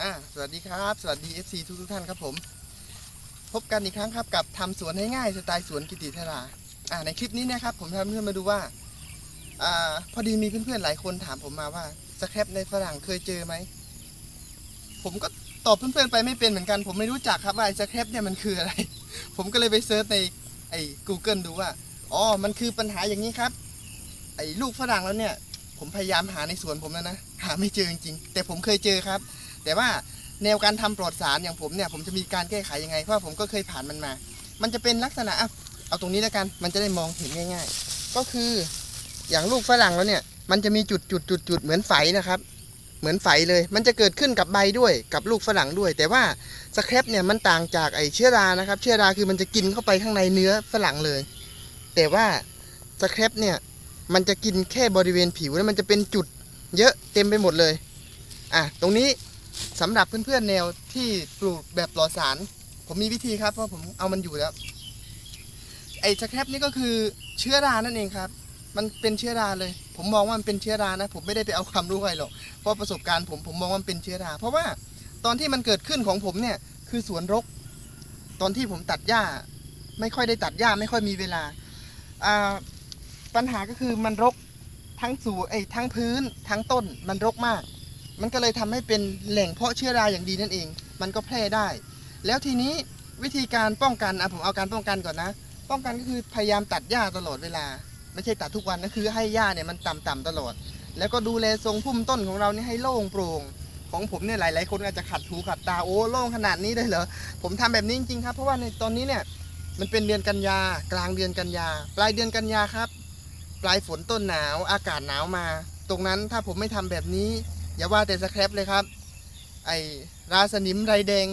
อ่าสวัสดีครับ สวัสดี FC ทุกทุกท่านครับผม พบกันอีกครั้งครับกับทำสวนให้ง่ายสไตล์สวนกิติธราอ่าในคลิปนี้นะครับผมทำเพื่อนมาดูว่าอ่าพอดีมีเพื่อนๆหลายคนถามผมมาว่าสแครปในฝรั่งเคยเจอไหมผมก็ตอบเพื่อนๆไปไม่เป็นเหมือนกัน ผมไม่รู้จักครับว่าไอ้สแครปเนี่ยมันคืออะไร ผมก็เลยไปเซิร์ชในไอ้ Google ดูว่าอ๋อมันคือปัญหาอย่างนี้ครับ ไอ้ลูกฝรั่งแล้วเนี่ย ผมพยายามหาในสวนผมแล้วนะหาไม่เจอจริงๆแต่ผมเคยเจอครับ แต่ว่าแนวการทำปลอดสารอย่างผมเนี่ยผมจะมีการแก้ไขยังไงเพราะผมก็เคยผ่านมันมา มันจะเป็นลักษณะอะเอาตรงนี้แล้วกันมันจะได้มองเห็นง่าย ๆ ก็คืออย่างลูกฝรั่งแล้วเนี่ย มันจะมีจุดจุดจุดจุดเหมือนไฝนะครับ เหมือนไฝเลย มันจะเกิดขึ้นกับใบด้วยกับลูกฝรั่งด้วย แต่ว่าสแครปเนี่ยมันต่างจากไอเชื้อรานะครับ เชื้อราคือมันจะกินเข้าไปข้างในเนื้อฝรั่งเลย แต่ว่าสแครปเนี่ยมันจะกินแค่บริเวณผิวแล้วมันจะเป็นจุดเยอะเต็มไปหมดเลยอะตรงนี้ สำหรับเพื่อนๆแนวที่ปลูกแบบปลอดสาร ผมมีวิธีครับเพราะผมเอามันอยู่แล้ว ไอ้สแครปนี่ก็คือเชื้อรานั่นเองครับ มันเป็นเชื้อราเลย ผมมองว่ามันเป็นเชื้อรานะ ผมไม่ได้ไปเอาความรู้ใครหรอกเพราะประสบการณ์ผมผมมองว่ามันเป็นเชื้อรา เพราะว่าตอนที่มันเกิดขึ้นของผมเนี่ยคือสวนรก ตอนที่ผมตัดหญ้า ไม่ค่อยได้ตัดหญ้าไม่ค่อยมีเวลาอ่าปัญหาก็คือมันรกทั้งสู่ไอ้ทั้งพื้นทั้งต้นมันรกมาก มันก็เลยทำให้เป็นแหล่งเพาะเชื้อราอย่างดีนั่นเอง มันก็แพร่ได้ แล้วทีนี้วิธีการป้องกันอะผมเอาการป้องกันก่อนนะ ป้องกันก็คือพยายามตัดหญ้าตลอดเวลา ไม่ใช่ตัดทุกวันนะคือให้หญ้าเนี่ยมันต่ำๆตลอด แล้วก็ดูแลทรงพุ่มต้นของเรานี่ให้โล่งโปร่งของผมเนี่ยหลายๆคนอาจจะขัดหูขัดตาโอ้โล่งขนาดนี้เลยเหรอผมทำแบบนี้จริงๆครับ เพราะว่าในตอนนี้เนี่ยมันเป็นเดือนกันยากลางเดือนกันยา ปลายเดือนกันยาครับ ปลายฝนต้นหนาวอากาศหนาวมา ตรงนั้นถ้าผมไม่ทำแบบนี้ อย่าว่าแต่สแครปเลยครับ ไอราสนิมไรแดง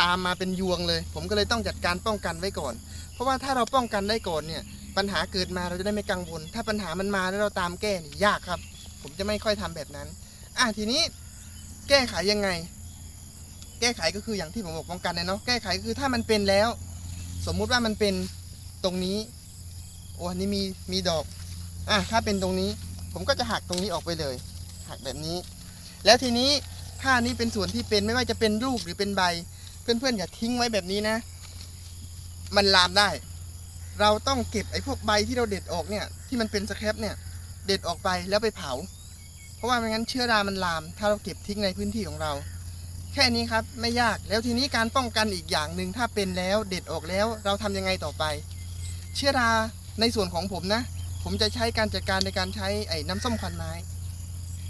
ตามมาเป็นยวงเลย ผมก็เลยต้องจัดการป้องกันไว้ก่อน เพราะว่าถ้าเราป้องกันได้ก่อนเนี่ยปัญหาเกิดมาเราจะได้ไม่กังวล ถ้าปัญหามันมาแล้วเราตามแก้นี่ยากครับ ผมจะไม่ค่อยทำแบบนั้น อะทีนี้แก้ไขยังไง แก้ไขก็คืออย่างที่ผมบอกป้องกันเนาะแก้ไขก็คือถ้ามันเป็นแล้ว สมมุติว่ามันเป็นตรงนี้โอ้อันนี้มีมีดอกอะถ้าเป็นตรงนี้ ผมก็จะหักตรงนี้ออกไปเลย หักแบบนี้ แล้วทีนี้ถ้านี้เป็นส่วนที่เป็นไม่ว่าจะเป็นลูกหรือเป็นใบ เพื่อนๆอย่าทิ้งไว้แบบนี้นะ มันลามได้ เราต้องเก็บไอ้พวกใบที่เราเด็ดออกเนี่ย ที่มันเป็นสแครปเนี่ย เด็ดออกไปแล้วไปเผา เพราะว่าไม่งั้นเชื้อรามันลาม ถ้าเราเก็บทิ้งในพื้นที่ของเรา แค่นี้ครับไม่ยากแล้วทีนี้การป้องกันอีกอย่างหนึ่งถ้าเป็นแล้วเด็ดออกแล้ว เราทำยังไงต่อไป เชื้อราในส่วนของผมนะ ผมจะใช้การจัดการในการใช้ไอ้น้ำส้มควันไม้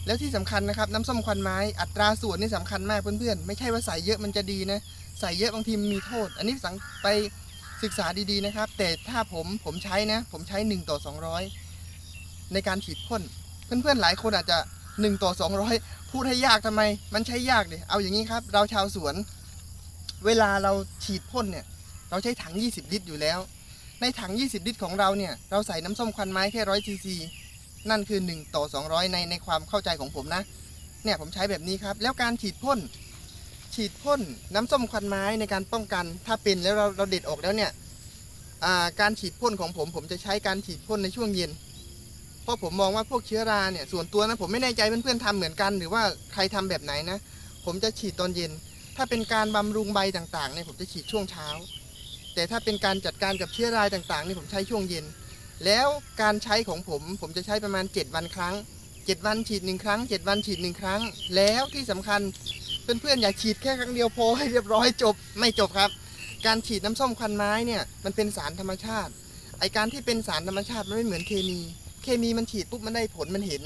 แล้วที่สำคัญนะครับน้ำส้มควันไม้อัตราส่วนนี่สำคัญมากเพื่อนๆ ไม่ใช่ว่าใส่เยอะมันจะดีนะ ใส่เยอะบางทีมีโทษ อันนี้สังไปศึกษาดีๆนะครับ แต่ถ้าผมผมใช้นะ ผมใช้ 1 ต่อ 200 ในการฉีดพ่นเพื่อนๆหลายคนอาจจะ 1 ต่อ 200 พูดให้ยากทำไม มันใช้ยากเลยเอาอย่างนี้ครับ เราชาวสวน เวลาเราฉีดพ่นเนี่ย เราใช้ถัง 20 ลิตรอยู่แล้ว ในถัง 20 ลิตรของเราเนี่ยเราใส่น้ำส้มควันไม้แค่ร้อยซีซี นั่นคือ 1 ต่อ 200 ในในความเข้าใจของผมนะ เนี่ยผมใช้แบบนี้ครับ แล้วการฉีดพ่น ฉีดพ่นน้ำส้มควันไม้ในการป้องกัน ถ้าเป็นแล้วเราเราเด็ดออกแล้วเนี่ยาการฉีดพ่นของผมผมจะใช้การฉีดพ่นในช่วงเย็น เพราะผมมองว่าพวกเชื้อราเนี่ยส่วนตัวนะผมไม่แน่ใจเพื่อนๆทำเหมือนกัน หรือว่าใครทำแบบไหนนะ ผมจะฉีดตอนเย็น ถ้าเป็นการบำรุงใบต่างๆเนี่ยผมจะฉีดช่วงเช้า แต่ถ้าเป็นการจัดการกับเชื้อราต่างๆนี่ผมใช้ช่วงเย็น แล้วการใช้ของผมผมจะใช้ประมาณ 7 วันครั้ง 7 วันฉีดหนึ่งครั้ง 7 วันฉีดหนึ่งครั้ง แล้วที่สำคัญเพื่อนๆอย่าฉีดแค่ครั้งเดียวพอให้เรียบร้อยจบไม่จบครับ การฉีดน้ำส้มควันไม้เนี่ยมันเป็นสารธรรมชาติไอการที่เป็นสารธรรมชาติมันไม่เหมือนเคมี เคมีมันฉีดปุ๊บมันได้ผลมันเห็น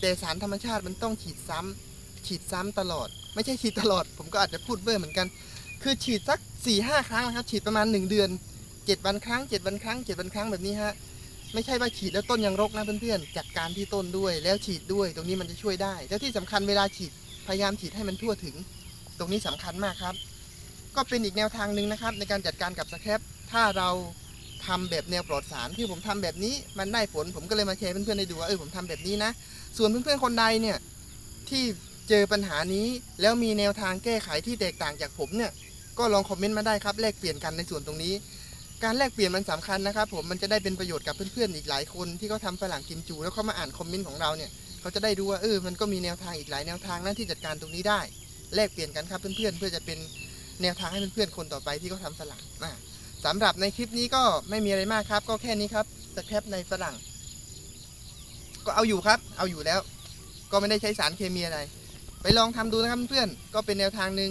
แต่สารธรรมชาติมันต้องฉีดซ้ำฉีดซ้ำตลอด ไม่ใช่ฉีดตลอด ผมก็อาจจะพูดเบ้อเหมือนกัน คือฉีดสัก4ี่ห้าครั้งนะครับ ฉีดประมาณ 1 เดือน 7 วันครั้ง 7 วันครั้ง 7 วันครั้งแบบนี้ฮะ ไม่ใช่ว่าฉีดแล้วต้นยังรกนะเพื่อนๆจัดการที่ต้นด้วย แล้วฉีดด้วยตรงนี้มันจะช่วยได้ แล้วที่สำคัญเวลาฉีดพยายามฉีดให้มันทั่วถึง ตรงนี้สำคัญมากครับ ก็เป็นอีกแนวทางหนึ่งนะครับ ในการจัดการกับสแครปถ้าเราทำแบบแนวปลอดสารที่ผมทำแบบนี้มันได้ผลผมก็เลยมาแชร์เพื่อนๆให้ดูว่าเออผมทำแบบนี้นะ ส่วนเพื่อนๆคนใดเนี่ยที่เจอปัญหานี้แล้วมีแนวทางแก้ไขที่แตกต่างจากผมเนี่ยก็ลองคอมเมนต์มาได้ครับแลกเปลี่ยนกันในส่วนตรงนี้ การแลกเปลี่ยนมันสำคัญนะครับผมมันจะได้เป็นประโยชน์กับเพื่อนๆอีกหลายคน ที่เขาทำฝรั่งกิมจู แล้วเขามาอ่านคอมเมนต์ของเราเนี่ยเขาจะได้ดูว่าเออมันก็มีแนวทางอีกหลายแนวทางนะที่จัดการตรงนี้ได้ แลกเปลี่ยนกันครับเพื่อนๆเพื่อจะเป็นแนวทางให้เพื่อนๆคนต่อไปที่เขาทำฝรั่งอะสำหรับในคลิปนี้ก็ไม่มีอะไรมากครับ ก็แค่นี้ครับสแครปในฝรั่ง ก็เอาอยู่ครับ เอาอยู่แล้ว ก็ไม่ได้ใช้สารเคมีอะไร ไปลองทำดูนะครับเพื่อนๆก็เป็นแนวทางหนึ่ง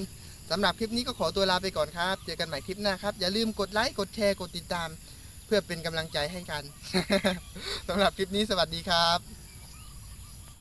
สำหรับคลิปนี้ก็ขอตัวลาไปก่อนครับ เจอกันใหม่คลิปหน้าครับ อย่าลืมกดไลค์ กดแชร์ กดติดตาม เพื่อเป็นกำลังใจให้กัน สำหรับคลิปนี้สวัสดีครับ